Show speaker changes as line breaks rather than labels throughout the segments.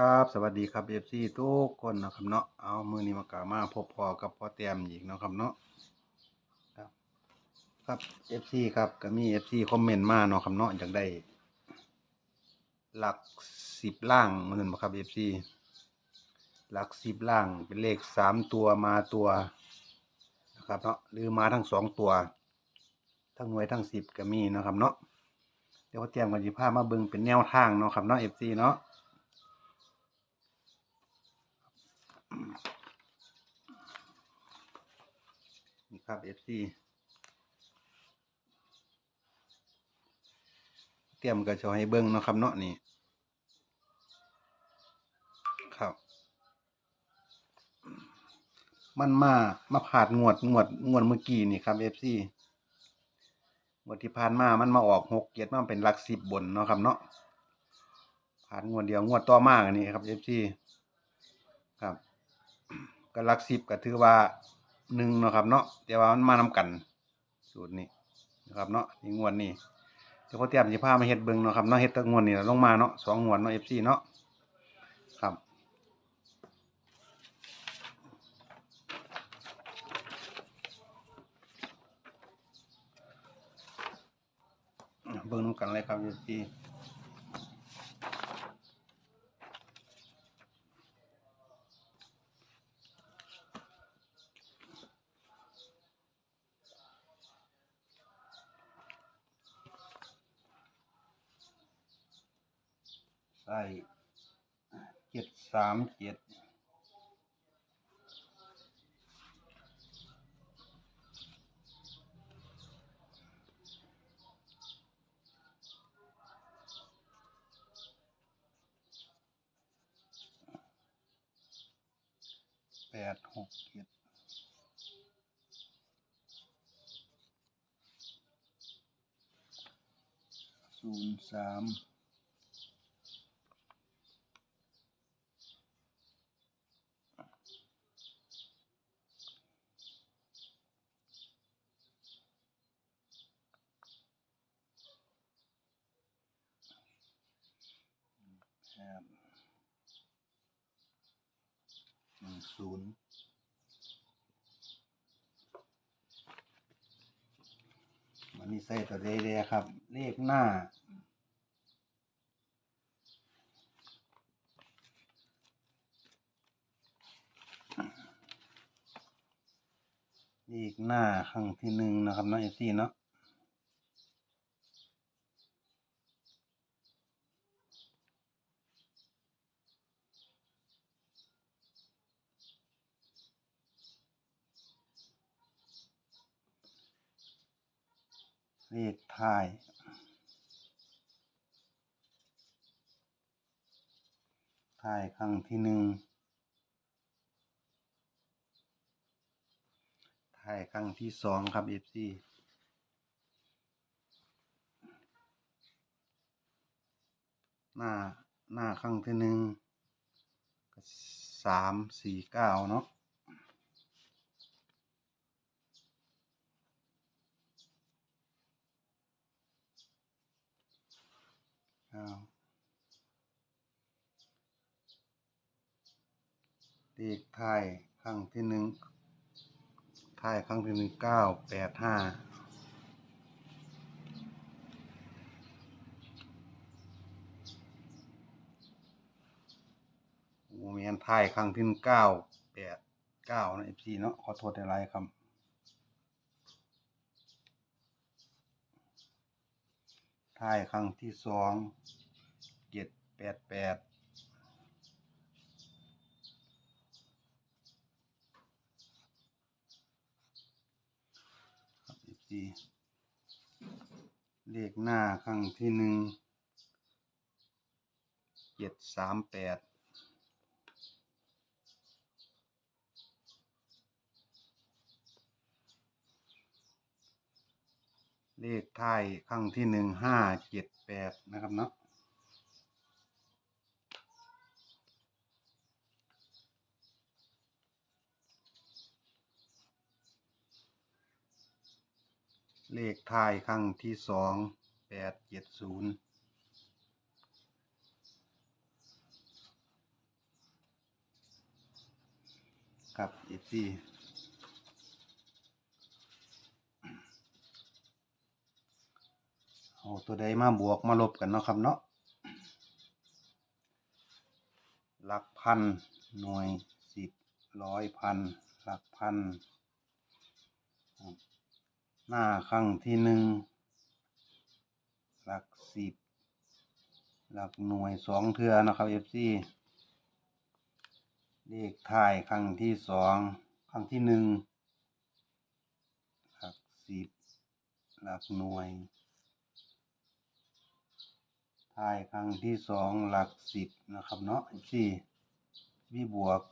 ครับสวัสดีครับ FC ทุกคนนะครับเนาะเอามือนี้มากล่าวมาพบพอกับพ่อแต้มอีกเนาะครับเนาะครับครับ FC ครับก็มี FC คอมเมนต์มาเนาะครับเนาะอยากได้ หลักสิบล่างเหมือนบ่ครับ FC หลักสิบล่างเป็นเลขสามตัวมาตัวนะครับเนาะหรือมาทั้งสองตัว ทั้งหน่วยทั้งสิบก็มีเนาะครับเนาะเดี๋ยวพ่อแต้มกันสิพามาเบิ่งเป็นแนวทางเนาะครับเนาะ FC เนาะ ครับ FC เตรียมกระชอให้เบิ้งเนาะครับเนาะนี่ ครับ มันมา มาผ่านงวดงวดงวดเมื่อกี้นี่ครับ FC งวดที่ผ่านมา มันมาออกหกเกียรมันเป็นหลักสิบบนเนาะครับเนาะ ผ่านงวดเดียวงวดต่อมาอันนี้ครับ FC ครับก็หลักสิบก็ถือว่า หนึ่งเนาะครับเนาะแต่ว่ามันมานำกันสูตรนี้นะครับเนาะนี่งวดนี้เดี๋ยวพอเตรียมสิพามาเฮ็ดเบิ่งเนาะครับเนาะเฮ็ดตั้งวดนี้แล้วลงมาเนาะสองงวดเนาะ FC เนาะครับเบิ่งน้ำกันเลยครับ FC ใส่เจ็ดสามเจ็ดแปดหกเจ็ดศูนย์สามแปดหนึ่งศูนย์ันนี่ใส่ตัวเดๆครับ เลขหน้า เลขหน้าครั้งที่หนึ่งนะครับเนาะเอซี่เนาะ เลขท้ายท้ายครั้งที่หนึ่งท้ายครั้งที่สองครับ FC หน้าหน้าครั้งที่หนึ่งสามสี่เก้าเนาะ เก้าเลขท้ายครั้งที่หนึ่งไทยครั้งที่หนึ่งเก้าแปดห้าโอ้แมนไทยครั้งที่หนึ่งเก้าแปดเก้านะเอฟซีเนาะขอโทษในไลน์ครับ ท้ายครั้งที่สองเจ็ดแปดแปดครับ FC เลขหน้าครั้งที่หนึ่งเจ็ดสามแปด เลขท้ายครั้งที่หนึ่งห้าเจ็ดแปดนะครับเนาะเลขท้ายครั้งที่สองแปดเจ็ดศูนย์กับเอฟที เอาตัวใดมาบวกมาลบกันเนาะครับเนาะหลักพันหน่วยสิบร้อยพันหลักพัน หน้าครั้งที่หนึ่งหลักสิบหลักหน่วยสองเทือนะครับเอฟซีเลขท้ายครั้งที่สองครั้งที่หนึ่งหลักสิบหลักหน่วย ท้ายครั้งที่สองหลักสิบนะครับเนาะที่มีบวก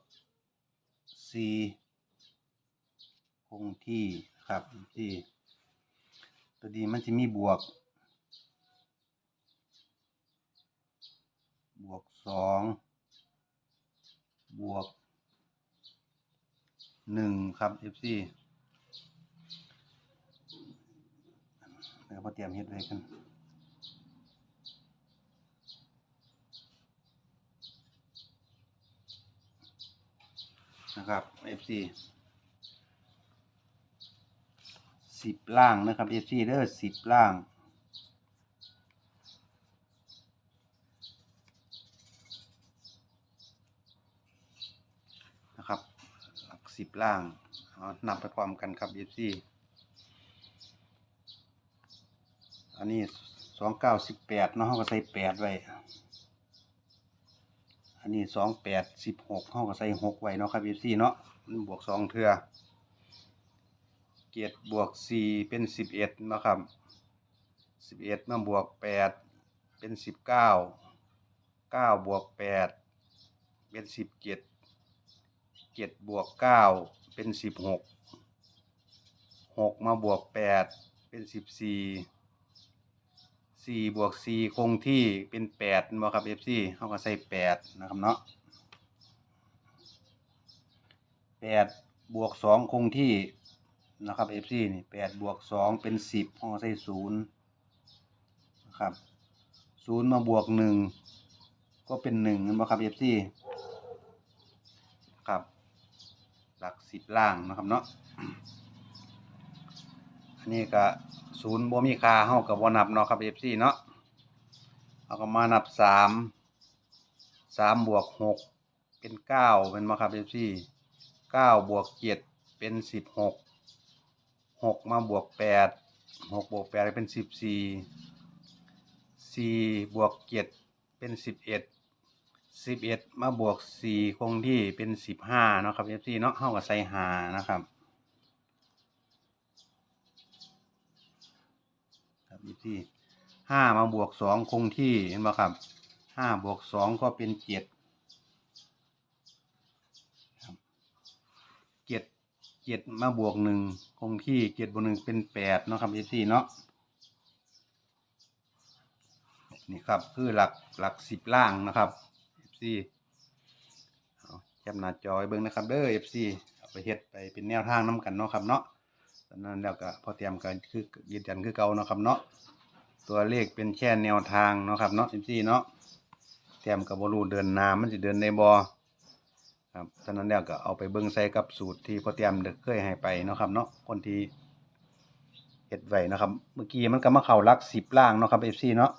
สี่คงที่ครับที่ตัวดีมันจะมีบวก บวกสองบวกหนึ่งครับ FC แล้วก็เตรียมเฮ็ดไว้กัน นะครับ FC สิบล่างนะครับ FC เด้อสิบล่างนะครับหลักสิบล่างนับไปพร้อมกันครับ FC อันนี้สองเก้าสิบแปดเนาะเขาก็ใส่แปดไว้ อันนี้สองแปดสิบหกเขาก็ใส่หกไว้เนาะครับ FC เนาะบวกสองเทือเกียรบวกสี่เป็นสิบเอ็ดนาะครับสิบเอ็ดมาบวกแปดเป็นสิบเก้าเก้าบวกแปดเป็นสิบเจ็ดเจ็ดบวกเก้าเป็นสิบหกหกมาบวกแปดเป็นสิบสี่ สี่บวกสี่คงที่เป็นแปดมาครับเอฟซีเขาก็ใส่แปดนะครับเนาะแปดบวกสองคงที่นะครับเอฟซีนี่แปดบวกสองเป็นสิบเขาก็ใส่ศูนย์นะครับศูนย์มาบวกหนึ่งก็เป็นหนึ่งนะครับเอฟซีครับ หลักสิบล่างนะครับเนาะ อันนี้ก็ศูนย์บ่มีค่าเฮากับบ่นับเนาะครับ FC เนาะเอาก็มานับสามสามบวกหกเป็นเก้าเป็นมาครับ FC เก้าบวกเจ็ดเป็นสิบหกหกมาบวกแปดหกบวกแปดเป็นสิบสี่สี่บวกเจ็ดเป็นสิบเอ็ดสิบเอ็ดมาบวกสี่คงที่เป็นสิบห้าเนาะครับเอฟซีเนาะเข้ากับไซหานะครับ ครับเอฟซีห้ามาบวกสองคงที่เห็นไหมครับห้าบวกสองก็เป็นเจ็ดเจ็ดเจ็ดมาบวกหนึ่งคงที่เจ็ดบวกหนึ่งเป็นแปดเนาะครับเอฟซีเนาะนี่ครับคือหลักหลักสิบล่างนะครับ FC เอาแคปหน้าจอยเบิ่งนะครับเด้อ FC เอาไปเฮ็ดไปเป็นแนวทางน้กันเนาะครับเนาะ ตอนนั้นแล้วก็พอเตรียมกันคือยืนยันคือเก่าเนาะครับเนาะตัวเลขเป็นแค่แนวทางเนาะครับเนาะ FC เนาะเตรียมกับบรูเดินน้ามันสิเดินได้บ่ครับตอนนั้นแล้วก็เอาไปเบิ่งใส่กับสูตรที่พอเตรียมเด็กเคยให้ไปเนาะครับเนาะคนที่เฮ็ดไหวนะครับ เมื่อกี้มันก็มาเข้าหลัก10ล่างเนาะครับ FC เนาะ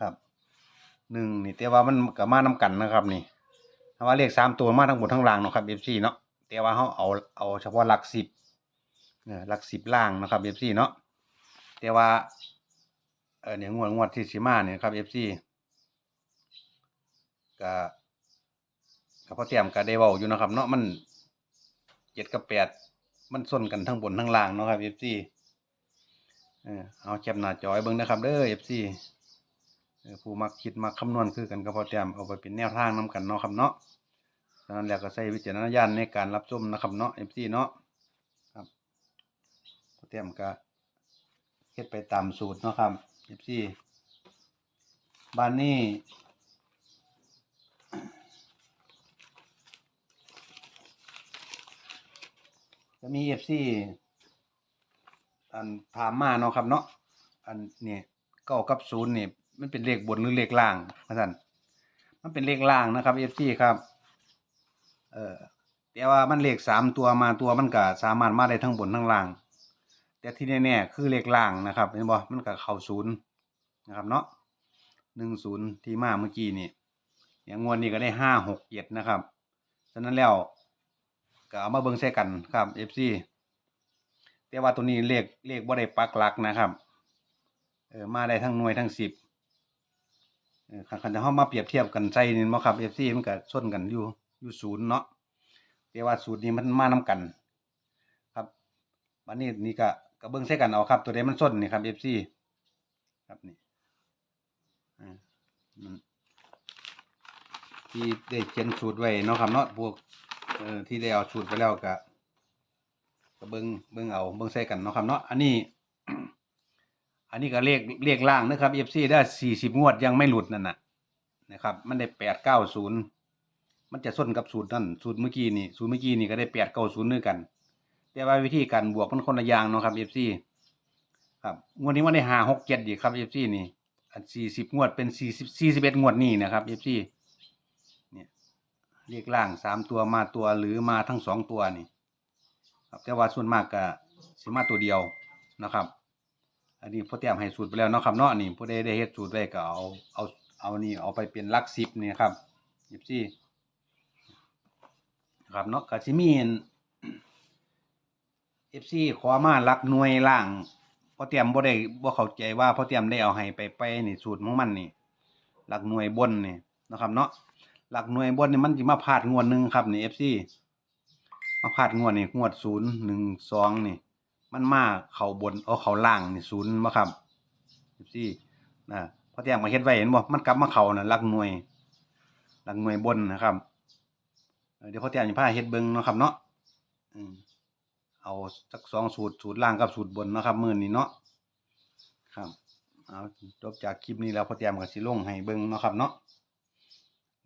ครับหนึ่งนี่แต่ว่ามันกับมานํกันนะครับนี่ถ้าว่าเลขสามตัวมาทั้งหมดทั้งล่างเนาะครับเอฟซีเนาะ แต่ว่าเขาเอาเอาเฉพาะหลักสิบเนี่ยหลักสิบล่างนะครับเอฟซีเนาะแต่ว่าเออเนี่ยงวดงวดที่สิมาเนี่ยครับเอฟซีก็กับพ่อเตียมก็ได้เว้าอยู่นะครับ เนาะมันเจ็ดกับแปดมันส้นกันทั้งบนทั้งล่างเนาะครับเอฟซีเออเอาแคปหน้าจอยเบิ่งนะครับเด้อเอฟซีผู้มักคิดมักคำนวณคือกันก็พอแต้มเอาไปเป็นแนวทางนํกันเนาะครับเนาะ ฉะนั้นแล้วก็ใช้วิจารณญาณในการรับชมนะครับเนาะ FC เนาะครับพอแต้มก็เฮ็ดไปตามสูตรเนาะครับ FC บ้านนี้จะมี FC อันถามมาเนาะครับเนาะอันนี่เก้ากับศูนย์นี่มันเป็นเลขบนหรือเลขล่างพะท่านมันเป็นเลขล่างนะครับ FC ครับ เออแต่ว่ามันเลขสามตัวมาตัวมันก็สามารถมาได้ทั้งบนทั้งล่าง แต่ที่แน่ๆคือเลขล่างนะครับเห็นบ่มันก็เข้าศูนย์นะครับเนาะหนึ่งศูนย์ที่มาเมื่อกี้นี่อย่างงวดนี้ก็ได้ห้าหกเจ็ดนะครับ ฉะนั้นแล้วก็เอามาเบิ่งใส่กันครับ FC แต่ว่าตัวนี้เลขเลขบ่ได้ปักหลักนะครับเออมาได้ทั้งหน่วยทั้งสิบเออคันคันจะเฮามาเปรียบเทียบกันใส่นี่บ่ครับ FC มันก็ชนกันอยู่ อยู่ศูนย์เนาะแต่ว่าสูตรนี้มันมานํกัน ครับบัดนี้นี่ก็ก็เบิ่งใส่กันเอาครับ ตัวใดมันส้นนี่ครับ FC ครับนี่ที่ได้เขียนสูตรไว้เนาะครับเนาะพวกเอ่อที่ได้เอาสูตรไปแล้วก็ก็เบิ่งเบิ่งเอาเบิ่งใส่กันเนาะครับเนาะอันนี้ อันนี้ก็เลขเลขล่างนะครับ FC ได้สี่สิบงวดยังไม่หลุดนั่นน่ะนะครับ มันได้แปดเก้าศูนย์ มันจะส้นกับสูตรนั่นสูตรเมื่อกี้นี่สูตรเมื่อกี้นี่ก็ได้แปดเก้าศูนย์ด้วยกัน แต่ว่าวิธีการบวกมันคนละอย่างเนาะครับ FC ครับงวดนี้มันได้ห้าหกเจ็ดอีครับ FC นี่อันสี่สิบงวดเป็นสี่สิบสี่สิบเอ็ดงวดนี่นะครับ FC เนี่ยเลขล่างสามตัวมาตัวหรือมาทั้งสองตัวนี่ ครับแต่ว่าส่วนมากก็สิมาตัวเดียวนะครับ อันนี้พ่อเตรียมให้สูตรไปแล้วเนาะครับเนาะนี่ผู้ใดได้เฮ็ดสูตรไว้ก็เอาเอาเอานี่เอาไปเป็นลักสิบนี่ครับยิบซี่ ครับเนาะก็สิมีเอฟซีขอมาลักหน่วยล่างพอเตรียมบ่ได้บ่เข้าใจว่าพอเตรียมได้เอาให้ไปไปนี่สูตรของมันนี่หลักหน่วยบนนี่นะครับ เนาะหลักหน่วยบนนี่มันสิมาพลาดงวดหนึ่งครับนี่เอฟซีมาพลาดงวดนี่งวดศูนย์หนึ่งสองนี่ มันมาเข่าบนเอาเข่าล่างนี่ศูนย์มาครับที่นะพอเตียงมาเฮ็ดไว้เห็นบ่มันกลับมาเข่าน่ะหลักหน่วยหลักหน่วยบนนะครับ เดี๋ยวพอเตียงจะพาเฮ็ดเบิ่งเนาะครับเนาะอืมเอาสักสองสูตรสูตรล่างกับสูตรบนเนาะครับมื้อนี้เนาะครับเอาจบจากคลิปนี้แล้วพอเตียงก็สิลงให้เบิ่งเนาะครับเนาะ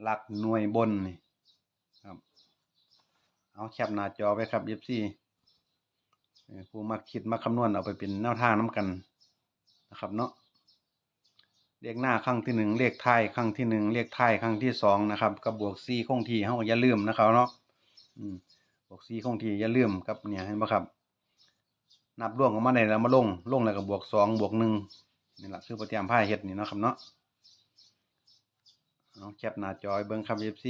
หลักหน่วยบนนี่ครับเอาแคปหน้าจอไว้ครับ FC เอ่อผู้มักคิดมักคำนวณเอาไปเป็นแนวทางน้กันนะครับเนาะ เลขหน้าครั้งที่หนึ่งเลขท้ายครั้งที่หนึ่งเลขท้ายครั้งที่สองนะครับกับบวกซีคงทีเฮาอย่าลืมนะครับเนาะบวกซีคงทีอย่าลืมครับเนี่ยเห็นบ่ครับ นับร่วงออกมาได้แล้วมาลงลงแล้วก็บบวกสองบวกหนึ่งนี่แหละคือปฏิยามผ้าเฮ็ดนี่เนาะครับเนาะเอาแคปหน้าจอไว้เบิ่งครับ FC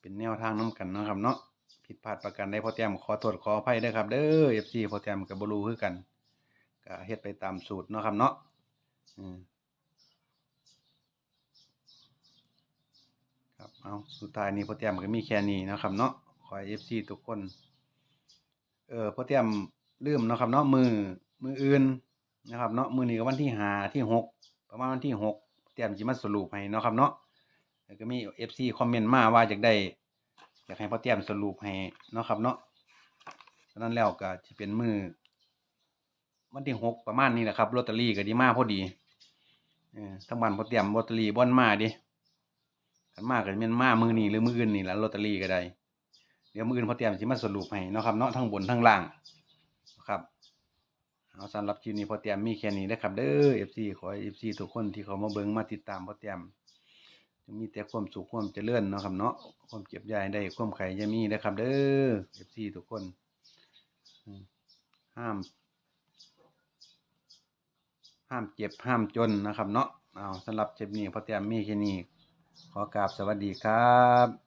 เป็นแนวทางน้กันเนาะครับเนาะผิดพลาดประการใดพอแต้มขอโทษขออภัยด้วยครับเด้อ FC พอแต้มกับบรูคือกันก็เฮ็ดไปตามสูตรเนาะครับเนาะอืมครับ เอาสุดท้ายนี้พอแต้มก็มีแค่นี้นะครับ เนาะขอให้ FC ทุกคน เออพอแต้มลืมนะครับ เนาะมือมืออื่นนะครับ เนาะมือนี้ก็วันที่หาที่หกประมาณวันที่หกแต้มสิมาสรุปให้นะครับ เนาะแล้วก็มี FC คอมเมนต์มาว่าอยากได้อยากให้พ่อเตรียมสรุปให้นะครับ เนาะฉะนั้นแล้วก็จะเป็นมือวันที่หกประมาณนี้แหละครับลอตเตอรี่ก็ดีมาพอดีเออทั้งบ้านพ่อเตรียมลอตเตอรี่บ่อนมาดิ กันมาก็จะเป็นมามือนี้หรือมืออื่นนี่แหละลอตเตอรี่ก็ได้ เดี๋ยวมืออื่นพอเตรียมสิมาสรุปให้นะครับเนาะทั้งบนทั้งล่างนะครับเอาสำหรับคลิปนี้พอเตรียมมีแค่นี้นะครับเด้อ FC ขอให้ FC ทุกคนที่เขามาเบิ่งมาติดตามพอเตรียมจะมีแต่ความสุขความเจริญเนาะครับเนาะความเจ็บใหญ่ได้ความไข่จะมีนะครับ เด้อเอฟซีทุกคน ห้าม ห้ามเจ็บห้ามจนนะครับ เนาะเอาสำหรับเจ็บนี้พอเตรียมมีแค่นี้ ขอกราบสวัสดีครับ